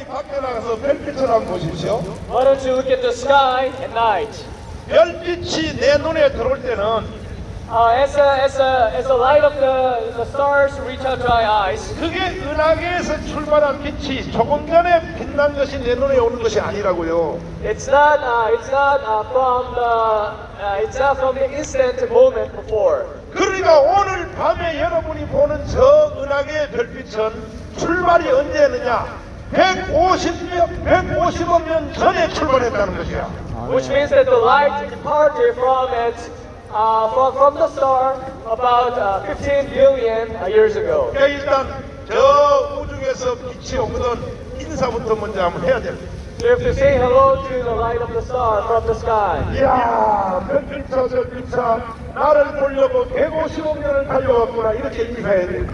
여러분이 밖에 나가서 별빛을 한번 보십시오. Why don't you look at the sky at night? 별빛이 내 눈에 들어올 때는 Uh, as, a, as, a, as the light of the, the stars reach out to our eyes, 그게 은하계에서 출발한 빛이 조금 전에 빛난 것이 내 눈에 오는 것이 아니라고요. it's not, uh, it's not uh, from the, uh, it's not from the instant moment before. 그러니까 오늘 밤에 여러분이 보는 저 은하계의 별빛은 출발이 언제였느냐? 150년, 150억 년 전에 출발했다는 것이야. Which means that the light departed from it, uh, from, from the star about uh, 15 billion uh, years ago. 그러니까 일단 저 우주에서 빛이 오거든 인사부터 먼저 한번 해야 돼. You have to say hello to the light of the star from the sky. 이야, 별빛차 저빛차 나를 보려고 150억 년을 달려왔구나 이렇게 인사해야 돼.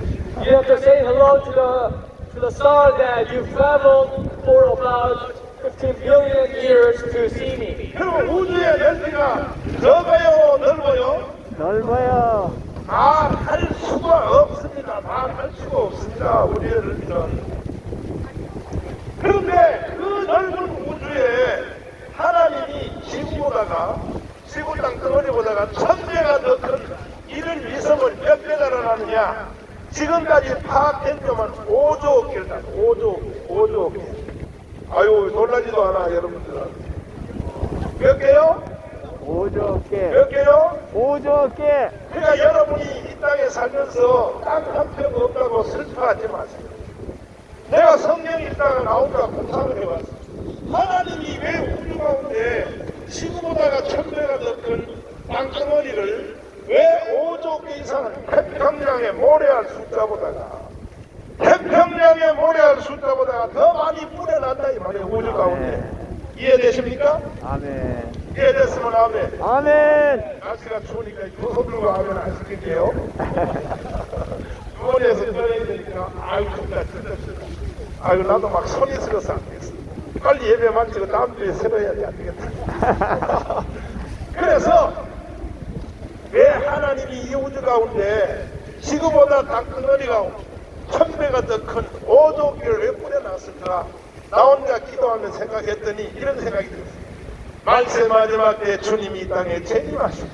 You have to say hello to the to the star that you traveled for about 15 billion years to see me. 그리고 우주의 넓이가 적어요, 넓어요? 넓어요. 말할 수가 없습니다. 말할 수가 없습니다. 우리의 넓이는. 그런데 그 넓은 우주에 하나님이 지구보다가 지구 땅 덩어리보다가 천 배가 더 큰 이를 위성을 몇배 달아나느냐? 지금까지 파악된 것만 5조 개다. 5조, 5조 개. 아유 놀라지도 않아 여러분들은. 몇 개요? 오조 개. 몇 개요? 오조 개. 그러니까 여러분이 이 땅에 살면서 딱한편 없다고 슬퍼하지 마세요. 내가 성경 읽다가 나오니까 공상을 해봤어. 하나님이 왜 우주 가운데 지구보다가 천 배가 더 큰 땅덩어리를 왜 5조 개 이상을 태평양의 모래알 숫자보다가 태평양의 모래알 숫자보다가 더 많이 뿌려놨다 이 말이에요 우주 가운데 이해되십니까? 아멘. 이해됐으면 아멘 아멘. 날씨가 추우니까 들고 하면 안 시킬게요. 주머니에서 꺼내야 되니까 아유 춥다 춥다. 아유 나도 막 손이 쓰러서 안 되겠어. 빨리 예배 마치고 다음 주에 새로 해야지 안 되겠다. 그래서 왜 하나님이 이 우주 가운데 지구보다 땅덩어리가 천 배가 더 큰 오조기를 왜 뿌려놨을까? 나 혼자 기도하며 생각했더니 이런 생각이 들었어요. 만세 마지막 때 주님이 이 땅에 재림하시고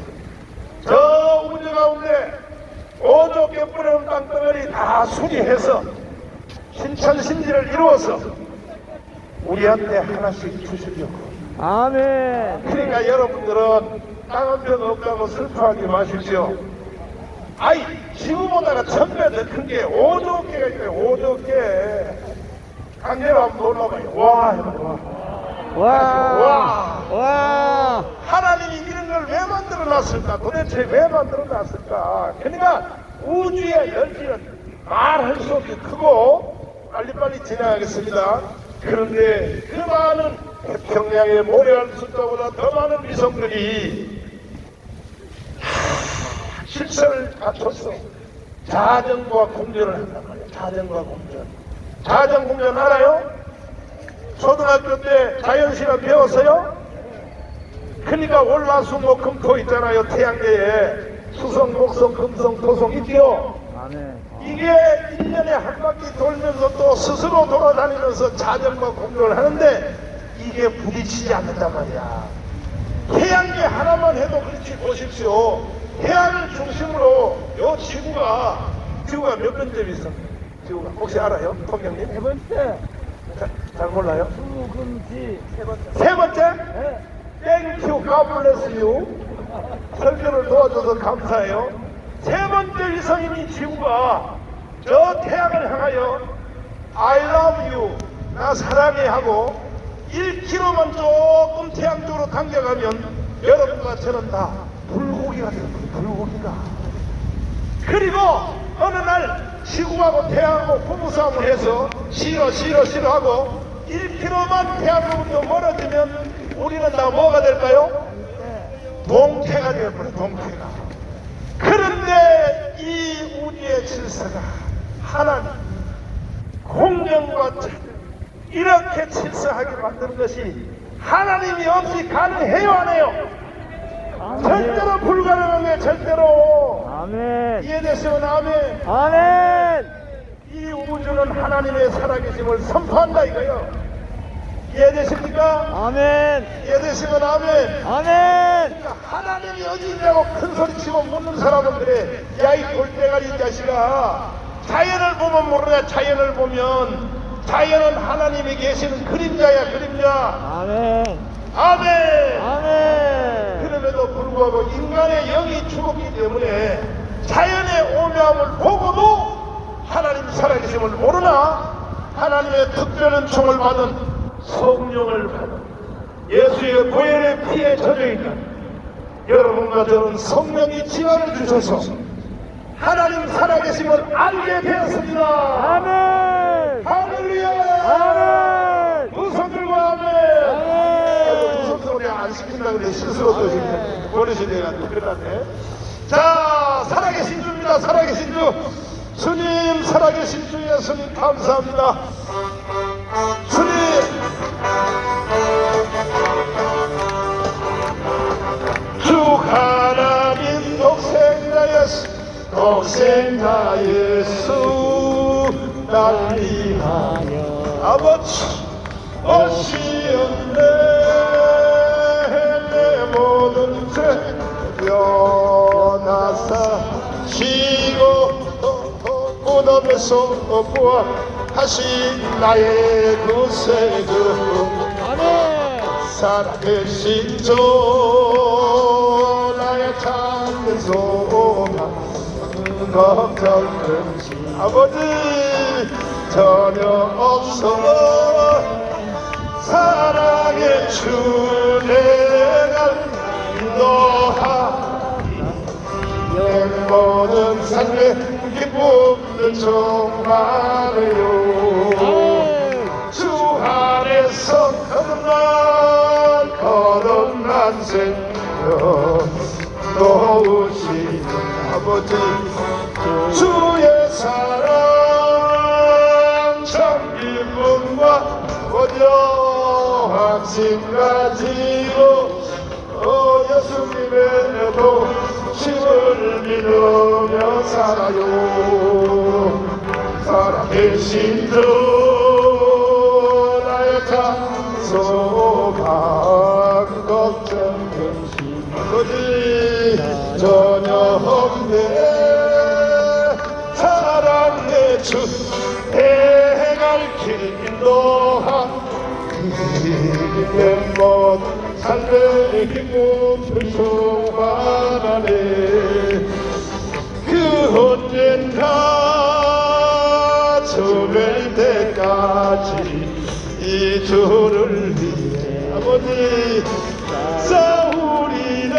저 우주 가운데 오조개 뿌려놓은 땅덩어리 다 수리해서 신천신지를 이루어서 우리한테 하나씩 주시려고 아멘. 그러니까 여러분들은 땅한편 없다고 슬퍼하지 마십시오 아이 지구보다가 천배 더 큰게 오조개가 있어요 오조개 강제로 한번 놀러봐요 와 와 와. 와. 하나님이 이런 걸 왜 만들어 놨을까? 도대체 왜 만들어 놨을까? 그러니까 우주의 열기는 말할 수 없이 크고 빨리빨리 진행하겠습니다. 그런데 그 많은 태평양의 모래알 숫자보다 더 많은 위성들이 하, 실세를 갖췄어. 자전과 공전을 한단 말이야. 자전과 공전. 자전 공전 알아요? 초등학교 때 자연시간 배웠어요? 그러니까 월화수목금토 있잖아요 태양계에 수성 목성 금성 토성 있죠. 이게 1년에 한 바퀴 돌면서 또 스스로 돌아다니면서 자전과 공격을 하는데 이게 부딪히지 않는단 말이야 태양계 하나만 해도 그렇지 보십시오 태양을 중심으로 요 지구가 지구가 몇 번째 위성 지구가 혹시 알아요? 통경님? 세 번째. 자, 잘 몰라요? 수금지 세 번째. 세 번째? 네. 땡큐 가블레스 유 설교를 도와줘서 감사해요 세 번째 위성인 이 지구가 저 태양을 향하여 I love you 나 사랑해 하고 1km만 조금 태양 쪽으로 당겨가면 여러분과 저는 다 불고기가 되는 거예요 불고기가 그리고 어느 날 지구하고 태양하고 부부싸움을 해서 싫어 싫어 싫어 하고 1km만 태양으로부터 멀어지면 우리는 다 뭐가 될까요? 동태가 되어버려 동태가 그런데 이 우주의 질서가 하나님 공정과 자 이렇게 질서하게 만드는 것이 하나님이 없이 가능해요 안 해요? 절대로 불가능한 게 절대로 아멘. 이해되시면 아멘 아멘. 이 우주는 하나님의 살아계심을 선포한다 이거요 이해되십니까? 아멘. 이해되시면 아멘. 아멘. 하나님이 어디 있냐고 큰 소리 치고 묻는 사람들에 야이 돌대가리 이 자식아 자연을 보면 모르냐 자연을 보면 자연은 하나님이 계시는 그림자야 그림자 아멘. 아멘 아멘. 불구하고 인간의 영이 죽었기 때문에 자연의 오묘함을 보고도 하나님 살아계심을 모르나 하나님의 특별한 총을 받은 성령을 받은 예수의 보혈의 피에 젖어 있는 여러분과 저는 성령이 지원을 주셔서 하나님 살아계심을 알게 되었습니다. 아멘. 할렐루야! 아멘. 두손 들고 아멘! 아멘. 두손 소리 안 시킨다 그래 실수로 또 지금 버릇이 돼가지고 큰일 났네. 자, 살아계신 주입니다. 살아계신 주. 주님, 살아계신 주 예수님 감사합니다. 주님, 주 하나님 독생자 예수 독생자 예수 날 위하여 아버지 오시었네 모든 죄 변하사시고 무덤에서 부활하신 나의 구세주. 살아계신 주 나의 참된 소망. 걱정 근심 아버지 전혀 없어. 사랑의 주 없는 정하네요. 네. 주 안에서 거듭난 거듭난 생명 도우신 아버지. 주의 사랑 참 기쁨과 어려함심까지로 어 예수님의 도 심을 믿으며 살아요. 살아계신 주 나의 참 소망 걱정 근심 거짓 전혀 없네. 사랑의 주 해갈 길 인도하니 모든 삶의 기쁨을 소망하네 그 언젠가 이 주를 위해 아버지 싸우리라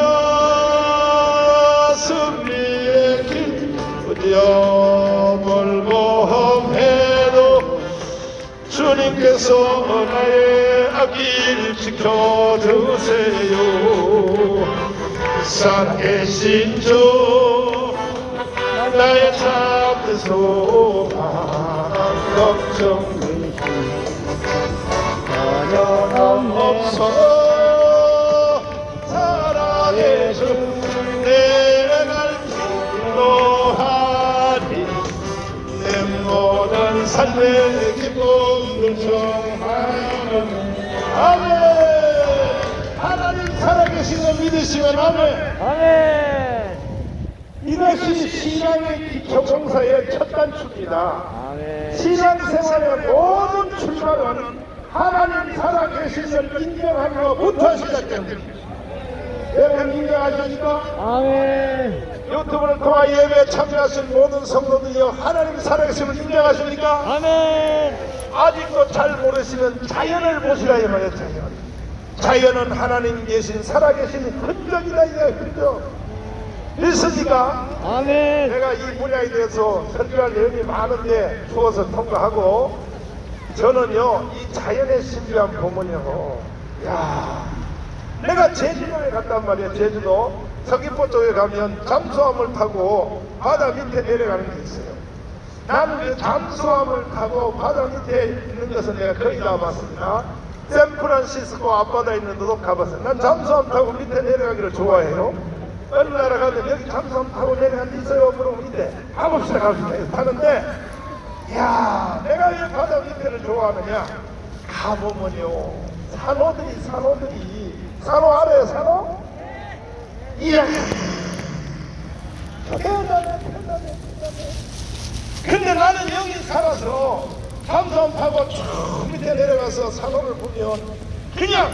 승리의 길 어디여 멀고 험해도 주님께서 나의 앞길 지켜주세요. 살아계신 주 나의 참된 소망 걱정 전혀 없어 사랑의 주 내갈 인도하니 내 모든 삶의 기쁨을 정하는 아멘. 하나님 살아계시는 믿으시면 아멘. 아멘. 이것이 신앙의 기초봉사의 첫 단추입니다. 신앙생활의 모든 출발은 하나님 살아계심을 인정하는 것부터 시작됩니다. 여러분 인정하십니까? 아멘. 유튜브를 통해 예배에 참여하신 모든 성도들이여 하나님 살아계심을 인정하십니까? 아멘. 아직도 잘 모르시면 자연을 보시라 이 말이에요 자연. 자연은 하나님 계신 살아계신 흔적이다 이거 흔적. 믿습니까? 아멘. 내가 이 분야에 대해서 설교할 내용이 많은데 추워서 통과하고 저는요 이 자연의 신비한 보면요. 야 내가 제주도에 갔단 말이야 제주도. 서귀포 쪽에 가면 잠수함을 타고 바다 밑에 내려가는 게 있어요. 나는 그 잠수함을 타고 바다 밑에 있는 것은 내가 거의 다 봤습니다. 샌프란시스코 앞바다에 있는 데도 가봤어요. 난 잠수함 타고 밑에 내려가기를 좋아해요. 어느 나라 가면 여기 잠수함 타고 내려간 데 있어요. 그러면 이때 가봅시다 가봅시다. 타는데 야 내가 왜 바다 밑에를 좋아하느냐 가보면요 산호들이 산호들이. 산호 알아요 산호? 이야 대단해 대단해 근데 나는 여기 살아서 잠수함 타고 쭉 밑에 내려가서 산호를 보면 그냥